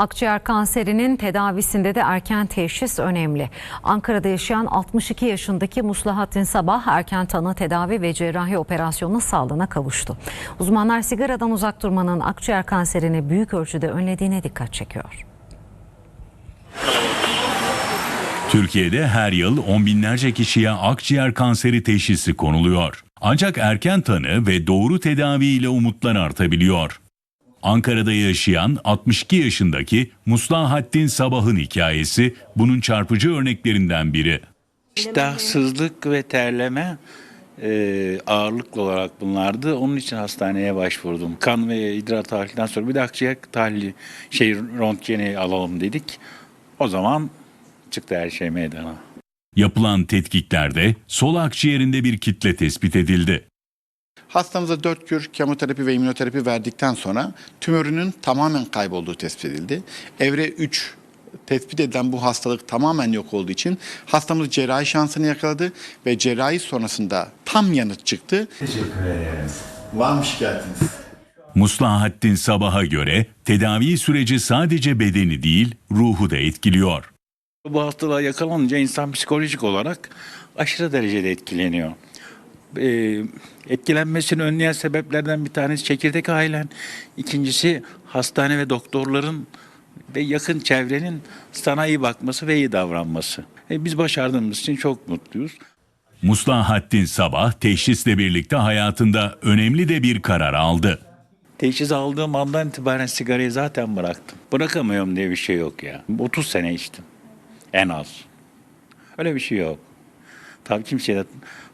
Akciğer kanserinin tedavisinde de erken teşhis önemli. Ankara'da yaşayan 62 yaşındaki Muslahattin Sabah erken tanı tedavi ve cerrahi operasyonla sağlığına kavuştu. Uzmanlar sigaradan uzak durmanın akciğer kanserini büyük ölçüde önlediğine dikkat çekiyor. Türkiye'de her yıl on binlerce kişiye akciğer kanseri teşhisi konuluyor. Ancak erken tanı ve doğru tedavi ile umutlar artabiliyor. Ankara'da yaşayan 62 yaşındaki Muslahattin Sabah'ın hikayesi bunun çarpıcı örneklerinden biri. İştahsızlık ve terleme e, ağırlıklı olarak bunlardı. Onun için hastaneye başvurdum. Kan ve idrar tahlilinden sonra bir de akciğer tahlili, şey röntgeni alalım dedik. O zaman çıktı her şey meydana. Yapılan tetkiklerde sol akciğerinde bir kitle tespit edildi. Hastamıza 4 kür kemoterapi ve immünoterapi verdikten sonra tümörünün tamamen kaybolduğu tespit edildi. Evre 3 tespit edilen bu hastalık tamamen yok olduğu için hastamız cerrahi şansını yakaladı ve cerrahi sonrasında tam yanıt çıktı. Var mı şikayetiniz? Muslahattin Sabah'a göre tedavi süreci sadece bedeni değil ruhu da etkiliyor. Bu hastalığa yakalanınca insan psikolojik olarak aşırı derecede etkileniyor. Ee, etkilenmesini önleyen sebeplerden bir tanesi çekirdek ailen. İkincisi hastane ve doktorların ve yakın çevrenin sana iyi bakması ve iyi davranması. E, biz başardığımız için çok mutluyuz. Muslahattin Sabah teşhisle birlikte hayatında önemli de bir karar aldı. Teşhis aldığım andan itibaren sigarayı zaten bıraktım. Bırakamıyorum diye bir şey yok ya. 30 sene içtim. En az. Öyle bir şey yok. Tabii kimseye de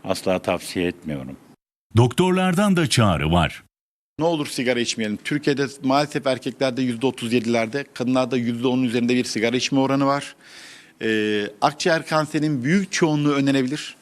asla tavsiye etmiyorum. Doktorlardan da çağrı var. Ne olur sigara içmeyelim. Türkiye'de maalesef erkeklerde %37'lerde, kadınlarda %10'un üzerinde bir sigara içme oranı var. Ee, akciğer kanserinin büyük çoğunluğu önlenebilir.